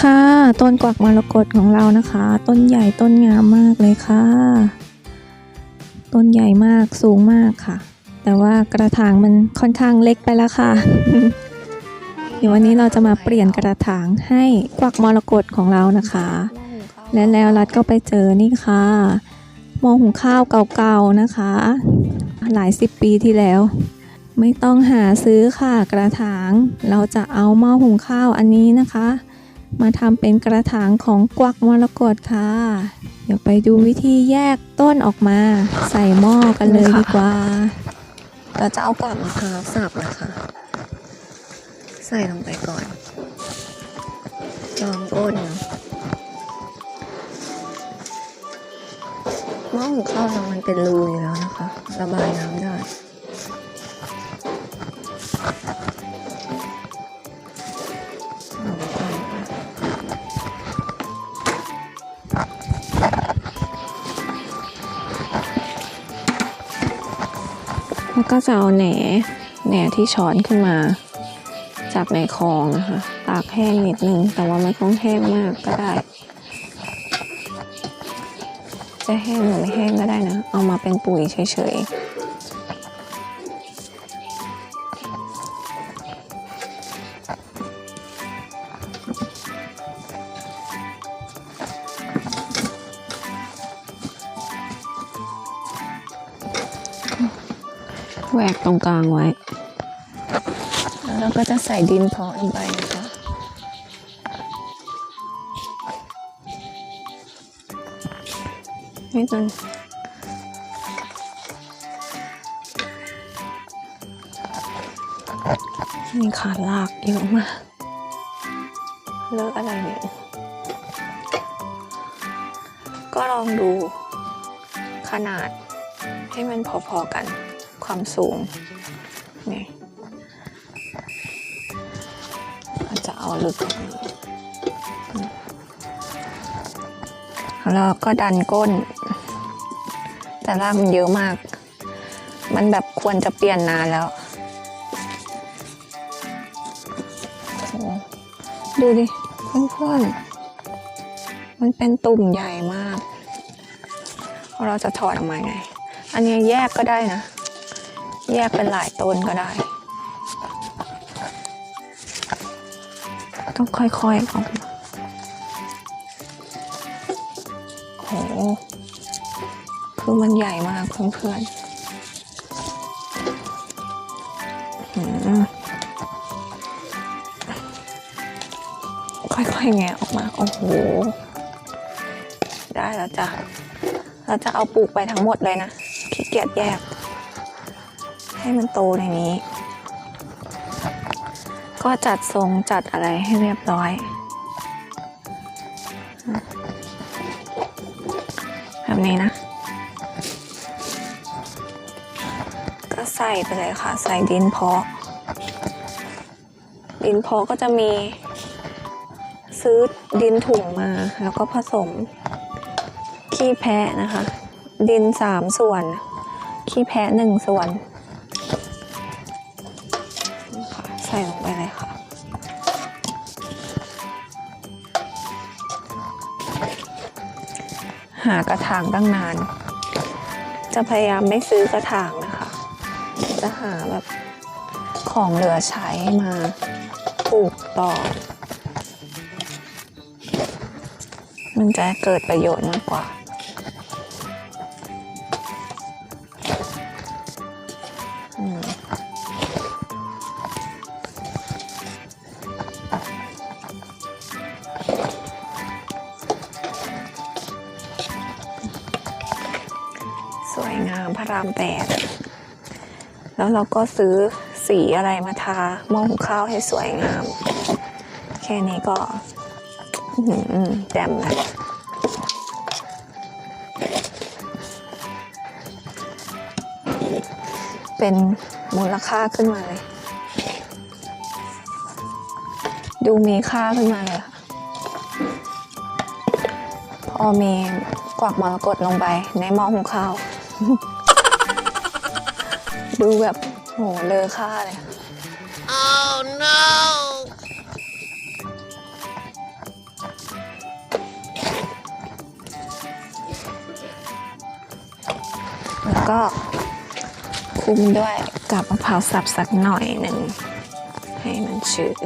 ค่ะ ต้นกวักมรกตของเรานะคะ ต้นใหญ่ต้นงามมากเลยค่ะ ต้นใหญ่มากสูงมากค่ะ แต่ว่ากระถางมันค่อนข้างเล็กไปแล้วค่ะ เดี๋ยววันนี้เราจะมาเปลี่ยนกระถางให้กวักมรกตของเรานะคะ และแล้วรัดก็ไปเจอนี่ค่ะหม้อหุงข้าวเก่าๆนะคะ หลายสิบปีที่แล้ว ไม่ต้องหาซื้อค่ะกระถาง เราจะเอาหม้อหุงข้าวอันนี้นะคะ มาทำเป็นกระถางของกวักมรกตค่ะ เดี๋ยวไปดูวิธีแยกต้นออกมา ใส่หม้อกันเลยดีกว่า เราจะเอากากมะพร้าวสับนะคะ ใส่ลงไปก่อนรองก้นหม้อหุงข้าวเรามันเป็นรูอยู่แล้วนะคะ ระบายน้ำได้ แล้วก็จะเอาแหนแหนที่ช้อนขึ้นมา จากในคลองนะคะตากแห้งนิดนึง แต่ว่าไม่ต้องแห้งมากก็ได้ จะแห้งหรือไม่แห้งก็ได้นะ เอามาเป็นปุ๋ยเฉยๆ แหวกตรงกลางไว้ แล้วเราก็จะใส่ดินเพาะลงไปนะคะ ไม่ต้องมีขาลากเยอะมาก เลิกอะไรเนี่ย ก็ลองดูขนาดให้มันพอๆกัน ความสูงนี่อาจจะเอาลึกกว่านี้แล้วก็ดันก้น แต่รากมันเยอะมาก มันแบบควรจะเปลี่ยนนานแล้ว ดูดิเพื่อนๆมันเป็นตุ่มใหญ่มาก เราจะถอดออกมาไง อันนี้แยกก็ได้นะ แยกเป็นหลายต้นก็ได้ ต้องค่อยๆออกมาโอ้โหคือมันใหญ่มากเพื่อนๆค่อยๆแงะออกมา โอ้โห ได้แล้วจ้ะ เราจะเอาปลูกไปทั้งหมดเลยนะขี้เกียจแยก ให้มันโตในนี้ ก็จัดทรงจัดอะไรให้เรียบร้อย แบบนี้นะ ก็ใส่ไปเลยค่ะ ใส่ดินเพาะ ดินเพาะก็จะมีซื้อดินถุงมาแล้วก็ผสม ขี้แพะนะคะ ดินสามส่วน ขี้แพะหนึ่งส่วน หากระถางตั้งนาน จะพยายามไม่ซื้อกระถางนะคะ จะหาแบบของเหลือใช้มาปลูกต่อ มันจะเกิดประโยชน์มากกว่า รามแปดแล้วเราก็ซื้อสีอะไรมาทาหม้อหุงข้าวให้สวยงาม แค่นี้ก็แจ่มนะเป็นมูลค่าขึ้นมาเลย ดูมีค่าขึ้นมาเลยค่ะพอมีกวักมรกตลงไปในหม้อหุงข้าว ดูแบบโหเลอค่าเลย Oh no แล้วก็คุมด้วยกับมะพร้าวสับสักหน่อยหนึ่งให้มันชื้น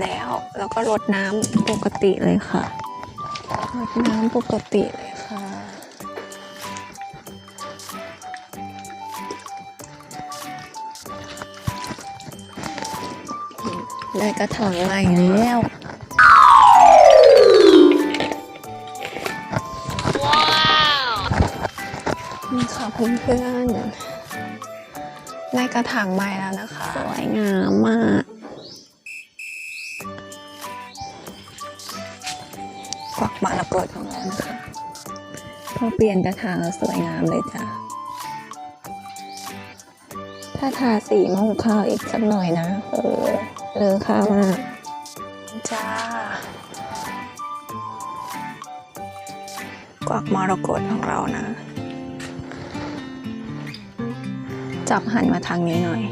แล้ว แล้วก็รดน้ำปกติเลยค่ะรดน้ำปกติเลยค่ะ ได้กระถางใหม่แล้วนี่ค่ะเพื่อนๆได้กระถางใหม่แล้วนะคะ สวยงามมาก กวักมรกตของเรานะคะพอเปลี่ยนกระถางแล้วสวยงามเลยจ้ะถ้าทาสีมะฮุข้าวอีกสักหน่อยนะ เออเลอค่ามากจ้ากวักมรกตของเรานะ จับหันมาทางนี้หน่อย